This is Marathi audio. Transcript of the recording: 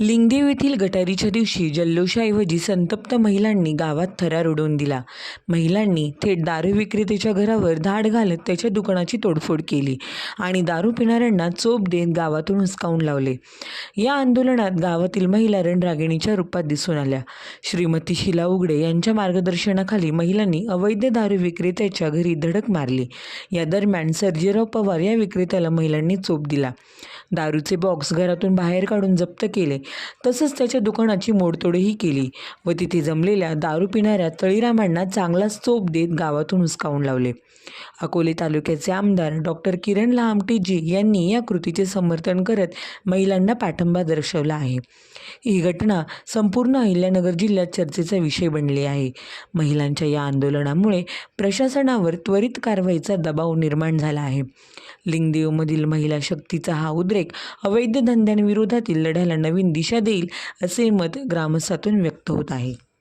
लिंगदेव येथील गटारीच्या दिवशी जल्लोषाऐवजी संतप्त महिलांनी गावात थरार उडवून दिला. महिलांनी थेट दारू विक्रेत्याच्या घरावर धाड घालत त्याच्या दुकानाची तोडफोड केली आणि दारू पिणाऱ्यांना चोप देत गावातून हुसकावून लावले. या आंदोलनात गावातील महिला रणरागिणीच्या रूपात दिसून आल्या. श्रीमती शिला उगडे यांच्या मार्गदर्शनाखाली महिलांनी अवैध दारू विक्रेत्याच्या घरी धडक मारली. या दरम्यान सर्जेराव पवार या विक्रेत्याला महिलांनी चोप दिला. दारूचे बॉक्स घरातून बाहेर काढून जप्त केले. तसंच त्याच्या दुकानाची मोडतोडही केली व तिथे जमलेल्या दारू पिणाऱ्या तळीरामांना चांगलाच चोप देत गावातून हुसकावून लावले. अकोले तालुक्याचे आमदार डॉक्टर किरण लहामटेजी यांनी या कृतीचे समर्थन करत महिलांना पाठिंबा दर्शवला आहे. ही घटना संपूर्ण अहिल्यानगर जिल्ह्यात चर्चेचा विषय बनली आहे. महिलांच्या या आंदोलनामुळे प्रशासनावर त्वरित कारवाईचा दबाव निर्माण झाला आहे. लिंगदेवमधील महिला शक्तीचा हा उद्रेक अवैध धंद्यांविरोधातील लढ्याला नवीन दिशा देईल असे मत ग्रामस्थातून व्यक्त होत आहे.